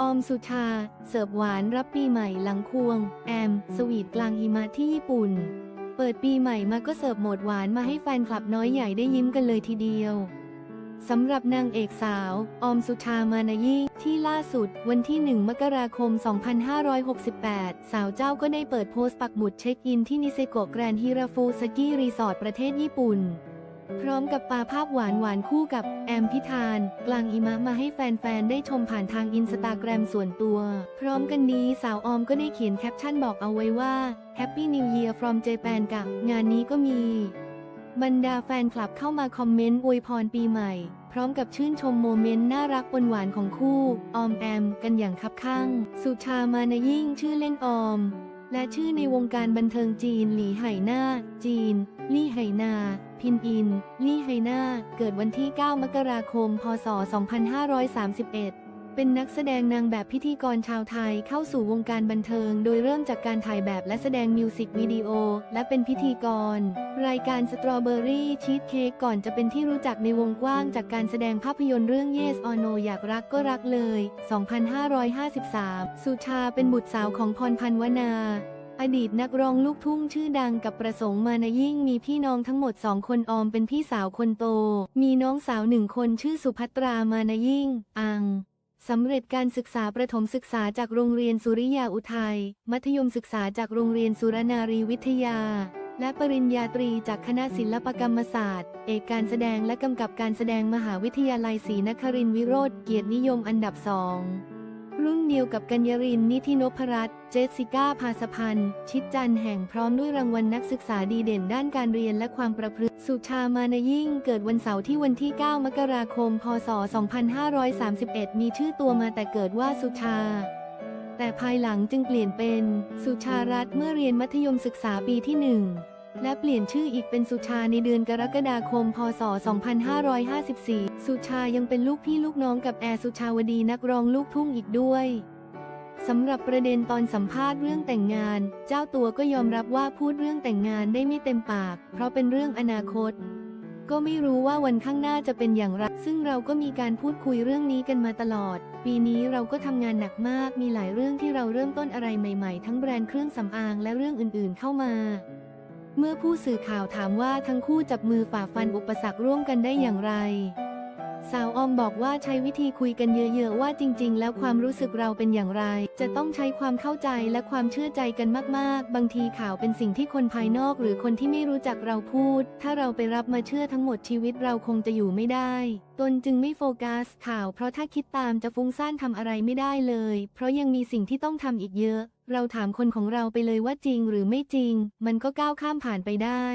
ออมสุชา เสิร์ฟหวานรับปีใหม่หลังควง แอม สวีทกลางหิมะที่ญี่ปุ่น เปิดปีใหม่มาก็เสิร์ฟโหมดหวานมาให้แฟนคลับน้อยใหญ่ได้ยิ้มกันเลยทีเดียวสำหรับนางเอกสาว ออมสุชามานายี่ที่ล่าสุดวันที่ 1 มกราคม 2568 สาวเจ้าก็ได้เปิดโพสต์ปักหมุดเช็คอินที่นิเซโกะแกรนด์ฮิราฟูสกิรีสอร์ทประเทศญี่ปุ่น พร้อมกับปาภาพหวานหวานคู่กับแอมพิธาน กลางหิมะมาให้แฟนๆ ได้ชมผ่านทางอินสตาแกรมส่วนตัว พร้อมกันนี้สาวออมก็ได้เขียนแคปชั่นบอกเอาไว้ว่า Happy New Year from Japan กับงานนี้ก็มี บรรดาแฟนคลับเข้ามาคอมเมนต์อวยพรปีใหม่ พร้อมกับชื่นชมโมเมนต์น่ารักปนหวานของคู่ออมแอม กันอย่างคับข้าง สุชามานายิ่งชื่อเล่นออมและชื่อในวงการบันเทิงจีนหลีไห่หน้า จีน ลี่ไห่นา พินอิน ลี่ไห่นา เกิดวันที่ 9 มกราคม พศ 2531 เป็นนักแสดงนางแบบพิธีกรชาวไทยเข้าสู่วงการบันเทิง โดยเริ่มจากการถ่ายแบบและแสดงมิวสิกวิดีโอ และเป็นพิธีกร รายการสตรอเบอรี่ชีสเค้กก่อนจะเป็นที่รู้จักในวงกว้างจากการแสดงภาพยนตร์เรื่อง Yes or No อยากรักก็รักเลย 2553 สุชาเป็นบุตรสาวของพรพันวนา อดีตนักร้องลูกทุ่งชื่อดังกับประสงค์มานายิ่งมีพี่น้องทั้งหมดสองคนออมเป็นพี่สาวคนโต มีน้องสาวหนึ่งคนชื่อสุภัตรามานายิ่ง อังสำเร็จการศึกษาประถมศึกษาจากโรงเรียนสุริยาอุทัย มัธยมศึกษาจากโรงเรียนสุรนารีวิทยา และปริญญาตรีจากคณะศิลปกรรมศาสตร์ เอกการแสดงและกำกับการแสดงมหาวิทยาลัยศรีนครินทรวิโรธเกียรตินิยมอันดับสอง รุ่นเดียวกับกัญญรินนิธินพรัตน์เจสสิก้าพาสพันธ์ ชิดจันแห่งพร้อมด้วยรางวัลนักศึกษาดีเด่นด้านการเรียนและความประพฤติ สุชามานยิ่ง เกิดวันเสาร์ที่วันที่ 9 มกราคม พศ 2531 มีชื่อตัวมาแต่เกิดว่าสุชา แต่ภายหลังจึงเปลี่ยนเป็น สุชารัตน์เมื่อเรียนมัธยมศึกษาปีที่หนึ่ง และเปลี่ยนชื่ออีกเป็นสุชาในเดือนกรกฎาคม พศ 2554 สุชายังเป็นลูกพี่ลูกน้องกับแอร์สุชาวดีนักร้องลูกทุ่งอีกด้วยสำหรับประเด็นตอนสัมภาษณ์เรื่องแต่งงาน เจ้าตัวก็ยอมรับว่าพูดเรื่องแต่งงานได้ไม่เต็มปาก เพราะเป็นเรื่องอนาคต ก็ไม่รู้ว่าวันข้างหน้าจะเป็นอย่างไร ซึ่งเราก็มีการพูดคุยเรื่องนี้กันมาตลอด ปีนี้เราก็ทำงานหนักมาก มีหลายเรื่องที่เราเริ่มต้นอะไรใหม่ ๆ ทั้งแบรนด์เครื่องสำอางและเรื่องอื่นๆเข้ามา เมื่อผู้สื่อข่าวถามว่าทั้งคู่จับมือฝ่าฟันอุปสรรคร่วมกันได้อย่างไร สาวออมบอกว่าใช้วิธีคุยกันเยอะๆว่าจริงๆ แล้วความรู้สึกเราเป็นอย่างไร จะต้องใช้ความเข้าใจและความเชื่อใจกันมากๆ บางทีข่าวเป็นสิ่งที่คนภายนอกหรือคนที่ไม่รู้จักเราพูด ถ้าเราไปรับมาเชื่อทั้งหมดชีวิตเราคงจะอยู่ไม่ได้ ตนจึงไม่โฟกัสข่าว เพราะถ้าคิดตามจะฟุ้งซ่านทำอะไรไม่ได้เลย เพราะยังมีสิ่งที่ต้องทำอีกเยอะ เราถามคนของเราไปเลยว่าจริงหรือไม่จริง มันก็ก้าวข้ามผ่านไปได้